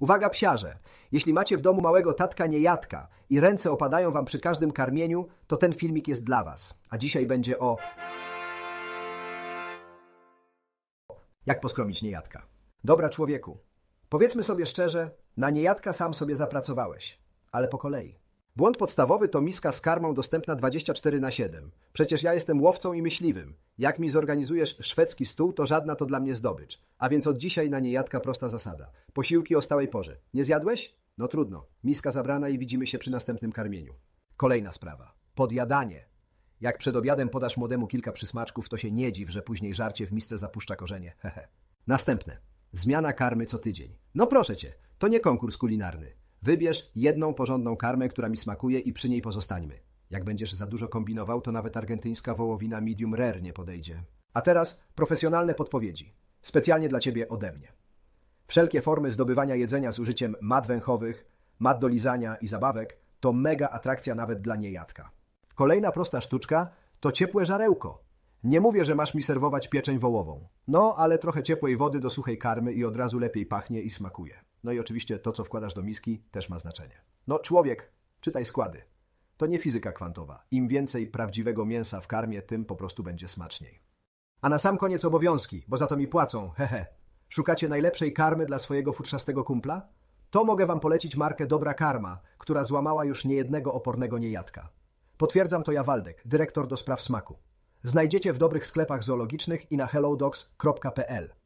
Uwaga psiarze! Jeśli macie w domu małego tatka niejadka i ręce opadają wam przy każdym karmieniu, to ten filmik jest dla was. A dzisiaj będzie o... Jak poskromić niejadka. Dobra człowieku, powiedzmy sobie szczerze, na niejadka sam sobie zapracowałeś, ale po kolei. Błąd podstawowy to miska z karmą dostępna 24 na 7. Przecież ja jestem łowcą i myśliwym. Jak mi zorganizujesz szwedzki stół, to żadna to dla mnie zdobycz. A więc od dzisiaj na niejadka prosta zasada. Posiłki o stałej porze. Nie zjadłeś? No trudno. Miska zabrana i widzimy się przy następnym karmieniu. Kolejna sprawa. Podjadanie. Jak przed obiadem podasz młodemu kilka przysmaczków, to się nie dziw, że później żarcie w misce zapuszcza korzenie. Hehe. Następne. Zmiana karmy co tydzień. No proszę cię, to nie konkurs kulinarny. Wybierz jedną porządną karmę, która mi smakuje i przy niej pozostańmy. Jak będziesz za dużo kombinował, to nawet argentyńska wołowina medium rare nie podejdzie. A teraz profesjonalne podpowiedzi. Specjalnie dla ciebie ode mnie. Wszelkie formy zdobywania jedzenia z użyciem mat węchowych, mat do lizania i zabawek to mega atrakcja nawet dla niejadka. Kolejna prosta sztuczka to ciepłe żarełko. Nie mówię, że masz mi serwować pieczeń wołową. No, ale trochę ciepłej wody do suchej karmy i od razu lepiej pachnie i smakuje. No i oczywiście to, co wkładasz do miski, też ma znaczenie. No, człowiek, czytaj składy. To nie fizyka kwantowa. Im więcej prawdziwego mięsa w karmie, tym po prostu będzie smaczniej. A na sam koniec obowiązki, bo za to mi płacą, hehe. Szukacie najlepszej karmy dla swojego futrzastego kumpla? To mogę wam polecić markę Dobra Karma, która złamała już niejednego opornego niejadka. Potwierdzam to ja Waldek, dyrektor do spraw smaku. Znajdziecie w dobrych sklepach zoologicznych i na hellodogs.pl.